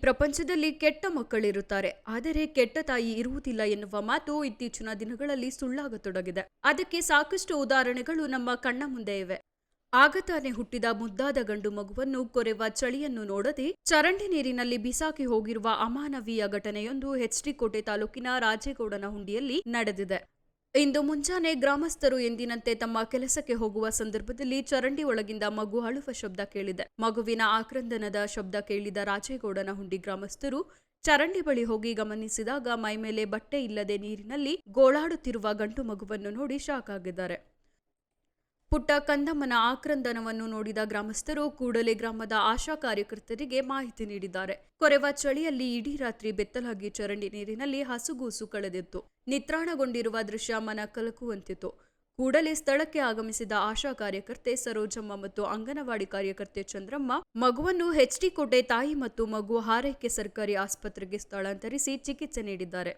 ಪ್ರಪಂಚದಲ್ಲಿ ಕೆಟ್ಟ ಮಕ್ಕಳಿರುತ್ತಾರೆ. ಆದರೆ ಕೆಟ್ಟ ತಾಯಿ ಇರುವುದಿಲ್ಲ ಎನ್ನುವ ಮಾತು ಇತ್ತೀಚಿನ ದಿನಗಳಲ್ಲಿ ಸುಳ್ಳಾಗತೊಡಗಿದೆ. ಅದಕ್ಕೆ ಸಾಕಷ್ಟು ಉದಾಹರಣೆಗಳು ನಮ್ಮ ಕಣ್ಣ ಮುಂದೆ ಇವೆ. ಆಗ ತಾನೇ ಹುಟ್ಟಿದ ಮುದ್ದಾದ ಗಂಡು ಮಗುವನ್ನು ಕೊರೆವ ಚಳಿಯನ್ನು ನೋಡದೆ ಚರಂಡಿ ನೀರಿನಲ್ಲಿ ಬಿಸಾಕಿ ಹೋಗಿರುವ ಅಮಾನವೀಯ ಘಟನೆಯೊಂದು ಎಚ್ಡಿ ಕೋಟೆ ತಾಲೂಕಿನ ರಾಜೇಗೌಡನ ಹುಂಡಿಯಲ್ಲಿ ನಡೆದಿದೆ. ಇಂದು ಮುಂಜಾನೆ ಗ್ರಾಮಸ್ಥರು ಎಂದಿನಂತೆ ತಮ್ಮ ಕೆಲಸಕ್ಕೆ ಹೋಗುವ ಸಂದರ್ಭದಲ್ಲಿ ಚರಂಡಿ ಒಳಗಿಂದ ಮಗು ಅಳುವ ಶಬ್ದ ಕೇಳಿದೆ. ಮಗುವಿನ ಆಕ್ರಂದನದ ಶಬ್ದ ಕೇಳಿದ ರಾಜೇಗೌಡನ ಹುಂಡಿ ಗ್ರಾಮಸ್ಥರು ಚರಂಡಿ ಬಳಿ ಹೋಗಿ ಗಮನಿಸಿದಾಗ ಮೈಮೇಲೆ ಬಟ್ಟೆ ಇಲ್ಲದೆ ನೀರಿನಲ್ಲಿ ಗೋಳಾಡುತ್ತಿರುವ ಗಂಟು ಮಗುವನ್ನು ನೋಡಿ ಶಾಕ್ ಆಗಿದ್ದಾರೆ. ಪುಟ್ಟ ಕಂದಮ್ಮನ ಆಕ್ರಂದನವನ್ನು ನೋಡಿದ ಗ್ರಾಮಸ್ಥರು ಕೂಡಲೇ ಗ್ರಾಮದ ಆಶಾ ಕಾರ್ಯಕರ್ತರಿಗೆ ಮಾಹಿತಿ ನೀಡಿದ್ದಾರೆ. ಕೊರೆವ ಚಳಿಯಲ್ಲಿ ಇಡೀ ರಾತ್ರಿ ಬೆತ್ತಲಾಗಿ ಚರಂಡಿ ನೀರಿನಲ್ಲಿ ಹಸುಗೂಸು ಕಳೆದಿತ್ತು. ನಿತ್ರಾಣಗೊಂಡಿರುವ ದೃಶ್ಯ ಮನ ಕಲಕುವಂತಿತ್ತು. ಕೂಡಲೇ ಸ್ಥಳಕ್ಕೆ ಆಗಮಿಸಿದ ಆಶಾ ಕಾರ್ಯಕರ್ತೆ ಸರೋಜಮ್ಮ ಮತ್ತು ಅಂಗನವಾಡಿ ಕಾರ್ಯಕರ್ತೆ ಚಂದ್ರಮ್ಮ ಮಗುವನ್ನು ಎಚ್ಡಿ ಕೋಟೆ ತಾಯಿ ಮತ್ತು ಮಗು ಹಾರೈಕೆ ಸರ್ಕಾರಿ ಆಸ್ಪತ್ರೆಗೆ ಸ್ಥಳಾಂತರಿಸಿ ಚಿಕಿತ್ಸೆ ನೀಡಿದ್ದಾರೆ.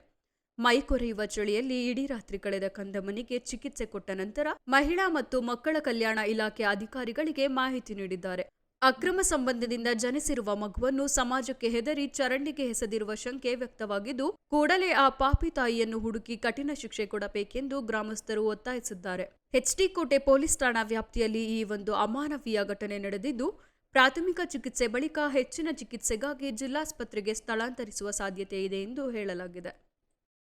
ಮೈ ಕೊರೆಯುವ ಚಳಿಯಲ್ಲಿ ಇಡೀ ರಾತ್ರಿ ಕಳೆದ ಕಂದಮ್ಮನಿಗೆ ಚಿಕಿತ್ಸೆ ಕೊಟ್ಟ ನಂತರ ಮಹಿಳಾ ಮತ್ತು ಮಕ್ಕಳ ಕಲ್ಯಾಣ ಇಲಾಖೆ ಅಧಿಕಾರಿಗಳಿಗೆ ಮಾಹಿತಿ ನೀಡಿದ್ದಾರೆ. ಅಕ್ರಮ ಸಂಬಂಧದಿಂದ ಜನಿಸಿರುವ ಮಗುವನ್ನು ಸಮಾಜಕ್ಕೆ ಹೆದರಿ ಚರಂಡಿಗೆ ಎಸೆದಿರುವ ಶಂಕೆ ವ್ಯಕ್ತವಾಗಿದ್ದು, ಕೂಡಲೇ ಆ ಪಾಪಿ ತಾಯಿಯನ್ನು ಹುಡುಕಿ ಕಠಿಣ ಶಿಕ್ಷೆ ಕೊಡಬೇಕೆಂದು ಗ್ರಾಮಸ್ಥರು ಒತ್ತಾಯಿಸಿದ್ದಾರೆ. ಎಚ್ಡಿ ಕೋಟೆ ಪೊಲೀಸ್ ಠಾಣಾ ವ್ಯಾಪ್ತಿಯಲ್ಲಿ ಈ ಒಂದು ಅಮಾನವೀಯ ಘಟನೆ ನಡೆದಿದ್ದು, ಪ್ರಾಥಮಿಕ ಚಿಕಿತ್ಸೆ ಬಳಿಕ ಹೆಚ್ಚಿನ ಚಿಕಿತ್ಸೆಗಾಗಿ ಜಿಲ್ಲಾಸ್ಪತ್ರೆಗೆ ಸ್ಥಳಾಂತರಿಸುವ ಸಾಧ್ಯತೆ ಇದೆ ಎಂದು ಹೇಳಲಾಗಿದೆ.